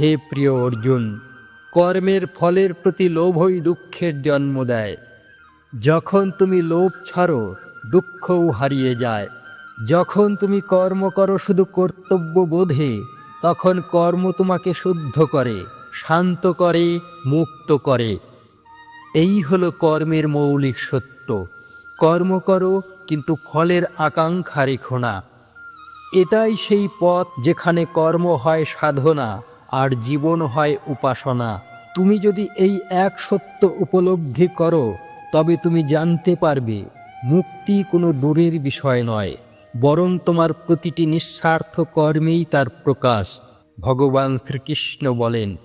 হে প্রিয় অর্জুন, কর্মের ফলের প্রতি লোভই দুঃখের জন্ম দেয়। যখন তুমি লোভ ছাড়ো, দুঃখও হারিয়ে যায়। যখন তুমি কর্ম করো শুধু কর্তব্য বোধে, তখন কর্ম তোমাকে শুদ্ধ করে, শান্ত করে, মুক্ত করে। এই হলো কর্মের মৌলিক সত্য। কর্ম করো, কিন্তু ফলের আকাঙ্ক্ষা রেখো না। এটাই সেই পথ যেখানে কর্ম হয় সাধনা। আর জীবন হয় উপাসনা। তুমি যদি এই এক সত্য উপলব্ধি করো, তবে তুমি জানতে পারবে, মুক্তি কোনো দূরের বিষয় নয়, বরং তোমার প্রতিটি নিঃস্বার্থ কর্মেই তার প্রকাশ। ভগবান শ্রীকৃষ্ণ বলেন,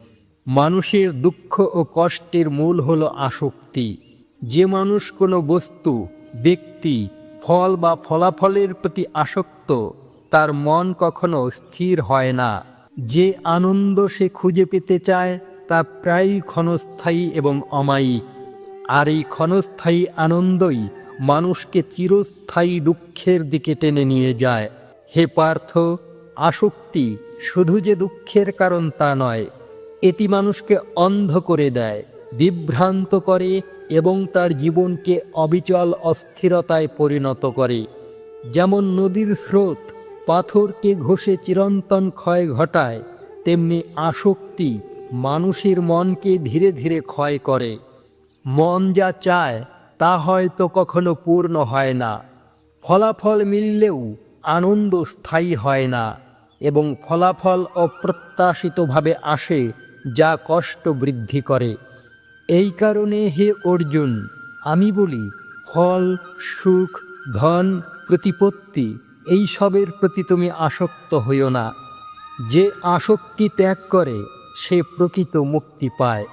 মানুষের দুঃখ ও কষ্টের মূল হল আসক্তি। যে মানুষ কোনো বস্তু, ব্যক্তি, ফল বা ফলাফলের প্রতি আসক্ত, তার মন কখনো স্থির হয় না। যে আনন্দ সে খুঁজে পেতে চায়, তা প্রায়ই ক্ষণস্থায়ী এবং অমায়িক আর এই ক্ষণস্থায়ী আনন্দই মানুষকে চিরস্থায়ী দুঃখের দিকে টেনে নিয়ে যায়। হে পার্থ, আসক্তি শুধু যে দুঃখের কারণ তা নয়, এটি মানুষকে অন্ধ করে দেয়, বিভ্রান্ত করে এবং তার জীবনকে অবিচল অস্থিরতায় পরিণত করে। যেমন নদীর স্রোত পাথরকে ঘষে চিরন্তন ক্ষয় ঘটায়, তেমনি আসক্তি মানুষের মনকে ধীরে ধীরে ক্ষয় করে। মন যা চায়, তা হয়তো কখনো পূর্ণ হয় না। ফলাফল মিললেও আনন্দ স্থায়ী হয় না এবং ফলাফল অপ্রত্যাশিতভাবে আসে যা কষ্ট বৃদ্ধি করে। এই কারণে হে অর্জুন, আমি বলি, ফল, সুখ, ধন, প্রতিপত্তি এই সবের প্রতি তুমি আসক্ত হইও না। যে আসক্তি ত্যাগ করে, সে প্রকৃত মুক্তি পায়।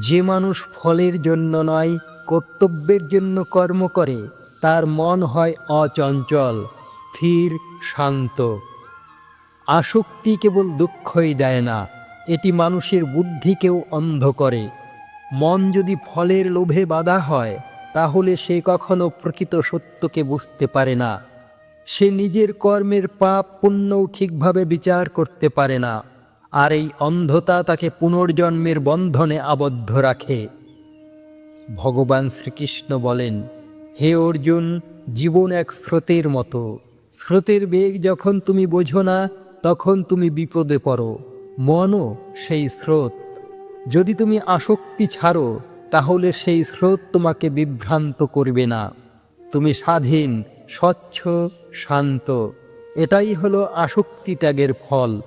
যে মানুষ ফলের জন্য নয়, কর্তব্যের জন্য কর্ম করে, তার মন হয় অচঞ্চল, স্থির, শান্ত। আসক্তি কেবল দুঃখই দেয় না, এটি মানুষের বুদ্ধিকেও অন্ধ করে। মন যদি ফলের লোভে বাধা হয়, তাহলে সে কখনো প্রকৃত সত্যকে বুঝতে পারে না। সে নিজের কর্মের পাপ পুণ্যও ঠিকভাবে বিচার করতে পারে না। আর এই অন্ধতা তাকে পুনর্জন্মের বন্ধনে আবদ্ধ রাখে। ভগবান শ্রীকৃষ্ণ বলেন, হে অর্জুন, জীবন এক স্রোতের মতো। স্রোতের বেগ যখন তুমি বোঝো না, তখন তুমি বিপদে পড়ো। মনও সেই স্রোত। যদি তুমি আসক্তি ছাড়ো, তাহলে সেই স্রোত তোমাকে বিভ্রান্ত করবে না। তুমি স্বাধীন স্বচ্ছ শান্ত। এটাই হলো আসক্তি ত্যাগের ফল।